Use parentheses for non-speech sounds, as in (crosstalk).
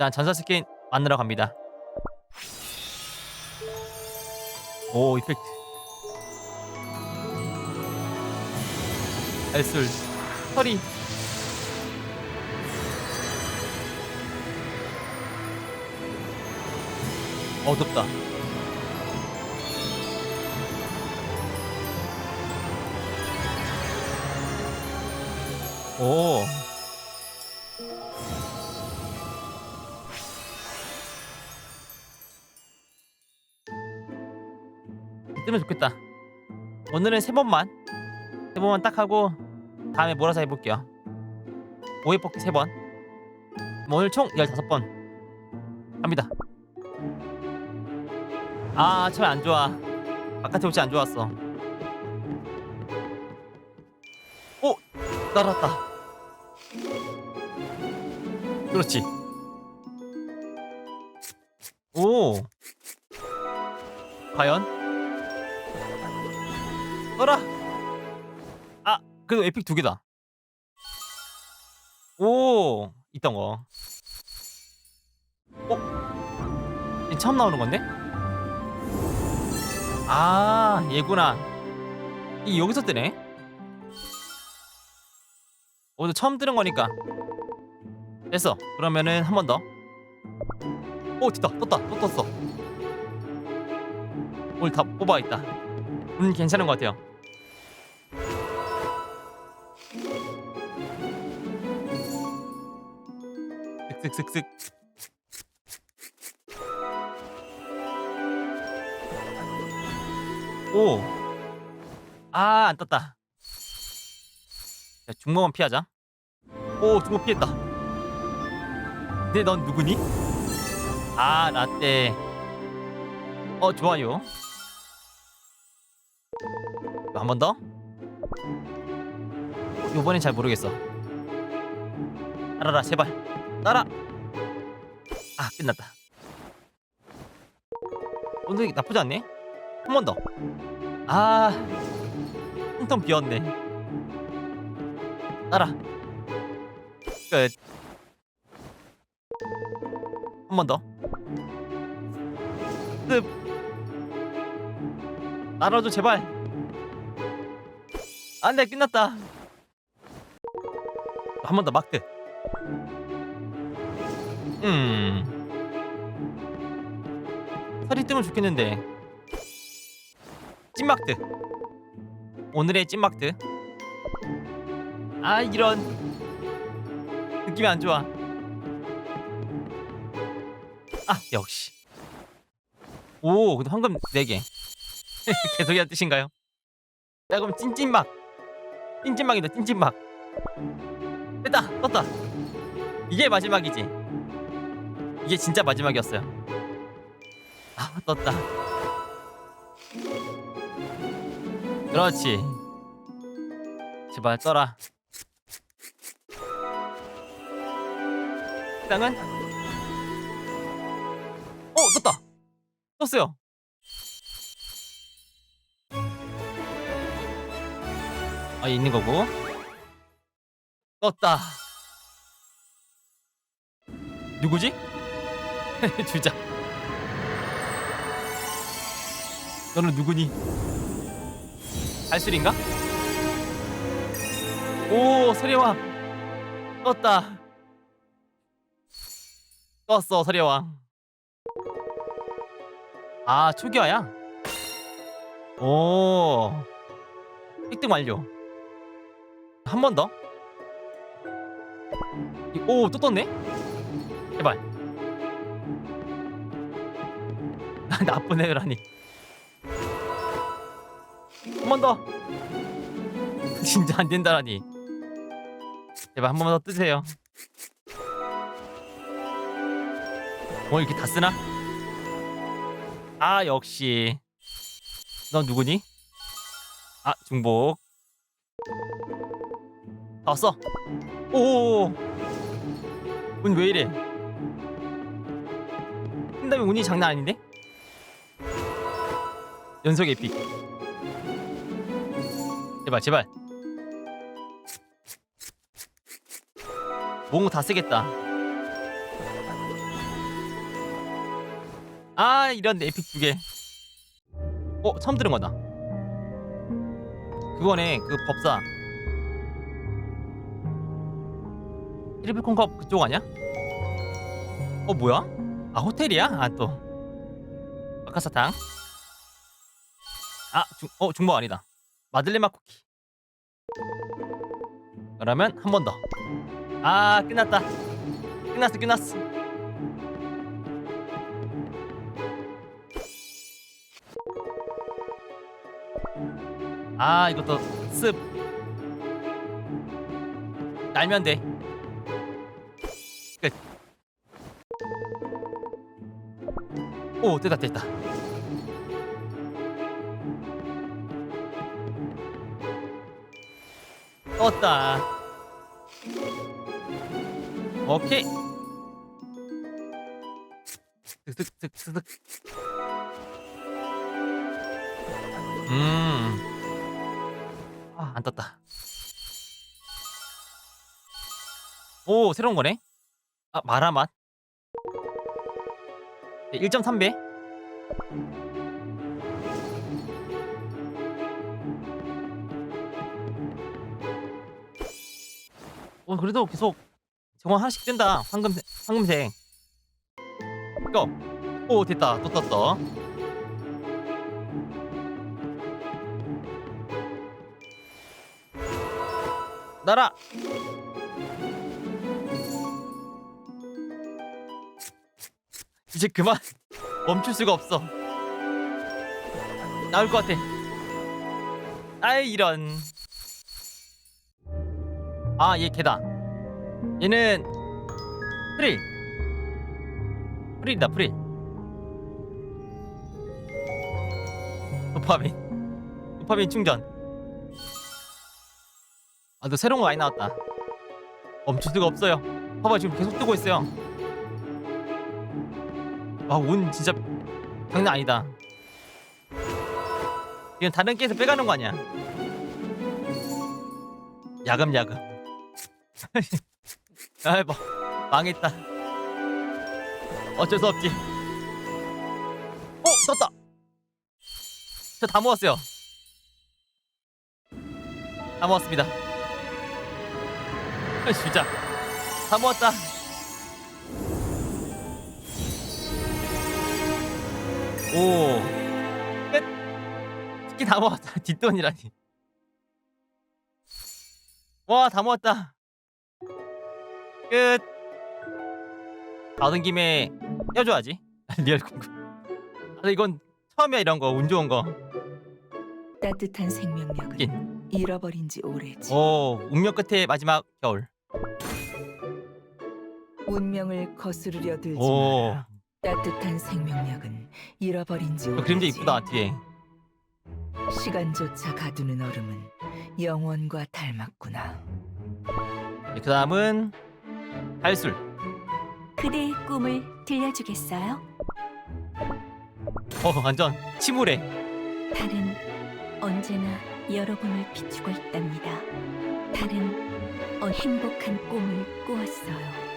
난 전사 스킨 만들어 갑니다. 오 이펙트. 알술 털이 어둡다. 오. 뜨면 좋겠다. 오늘은 세 번만 세 번만 딱 하고 다음에 몰아서 해볼게요. 오해 뽑기 세 번. 오늘 총 15번 갑니다. 아, 처음에 안 좋아. 바깥에 옷이 안 좋았어. 오! 날았다. 그렇지. 오! 과연? 떠라! 아, 그래도 에픽 두 개다. 오! 있던 거. 어? 처음 나오는 건데? 아, 얘구나. 이 여기서 뜨네. 오늘 처음 뜨는 거니까. 됐어. 그러면은 한 번 더. 오, 됐다. 떴다. 또 떴어. 오늘 다 뽑아 있다. 음, 괜찮은 것 같아요. 쓱쓱쓱쓱. 오. 아, 안 떴다. 자, 중목은 피하자. 오, 중목 피했다. 근데 넌 누구니? 아, 라떼. 어, 좋아요. 한 번 더? 요번엔 잘 모르겠어. 따라라, 제발. 따라. 아, 끝났다. 오늘 나쁘지 않네? 한 번 더. 아, 텅텅 비었네. 따라. 끝. 한 번 더. 끝. 따라줘 제발. 안돼 끝났다. 한 번 더 마크. 음. 살이 뜨면 좋겠는데. 찐막드. 오늘의 찐막드. 아 이런 느낌이 안 좋아. 아 역시. 오 근데 황금 4개. 계속이란 (laughs) 뜻인가요? 자 그럼 찐찐막. 찐찐막이다 찐찐막. 됐다 떴다. 이게 마지막이지. 이게 진짜 마지막이었어요. 아 떴다. 그렇지. 제발 떠라. 땅은? 어 떴다. 떴어요. 아 있는 거고. 떴다. 누구지? (laughs) 주자. 너는 누구니? 알술인가? 오 서리왕 떴다 떴어 서리왕 아 초기화야? 오 1등 완료 한 번 더? 오 또 떴네? 제발 (laughs) 나쁜 애라니 한 번 더. (laughs) 진짜 안 된다라니. 제발 한 번만 더 뜨세요. 뭐 이렇게 다 쓰나? 아 역시. 넌 누구니? 아 중복. 다 왔어. 오. 운 왜 이래? 한다면 운이 장난 아닌데? 연속 에픽. 제발 제발 몽고 다 쓰겠다 아 이런 에픽 두 개. 어 처음 들은 거다. 그거네 그 법사. 트리플 콘컵 그쪽 아니야? 어 뭐야? 아 호텔이야? 아 또. 아카사탕. 아, 중, 어 중복 아니다. 마들렌 맛 쿠키. 그러면 한 번 더. 아 끝났다. 끝났어 끝났어. 아 이것도 습 날면 돼. 끝. 오 됐다 됐다. 떴다. 오케이. 득득득득득. 음. 아, 안 떴다. 오, 새로운 거네. 아, 마라 맛. 1.3배. 어, 그래도 계속 정화 하나씩 뜬다. 황금색, 황금색. 고! 오, 됐다. 또 떴어. 날아! 이제 그만 (laughs) 멈출 수가 없어. 나올 것 같아. 아이 이런. 아 얘 개다. 얘는 프릴. 프릴이다 프릴. 도파민. 도파민 충전. 아, 너 새로운 거 많이 나왔다. 멈출 수가 없어요. 봐봐, 지금 계속 뜨고 있어요. 아, 운 진짜 장난 아니다. 이건 다른 게에서 빼가는 거 아니야? 야금야금. (laughs) 아, 뭐 망했다. 어쩔 수 없지. 어, 떴다. 저 다 모았어요. 다 모았습니다. 아, 진짜 다 모았다. 오, 끝. 특히 다 모았다. (laughs) 뒷돈이라니. 와, 다 모았다. 끝. 받은 김에 떼어줘야지. (laughs) 리얼 궁금. 아, 이건 처음이야 이런 거 운 좋은 거. 따뜻한 생명력은 낀. 잃어버린 지 오래지. 오, 운명 끝의 마지막 겨울. 운명을 거스르려 들지 오, 마라. 따뜻한 생명력은 잃어버린 지 어, 오래지. 그림자 이쁘다 뒤에. 시간조차 가두는 얼음은 영원과 닮았구나. 그 다음은 달술. 그대의 꿈을 들려주겠어요? 어, 완전 침울해. 달은 언제나 여러분을 비추고 있답니다. 달은 어, 행복한 꿈을 꾸었어요.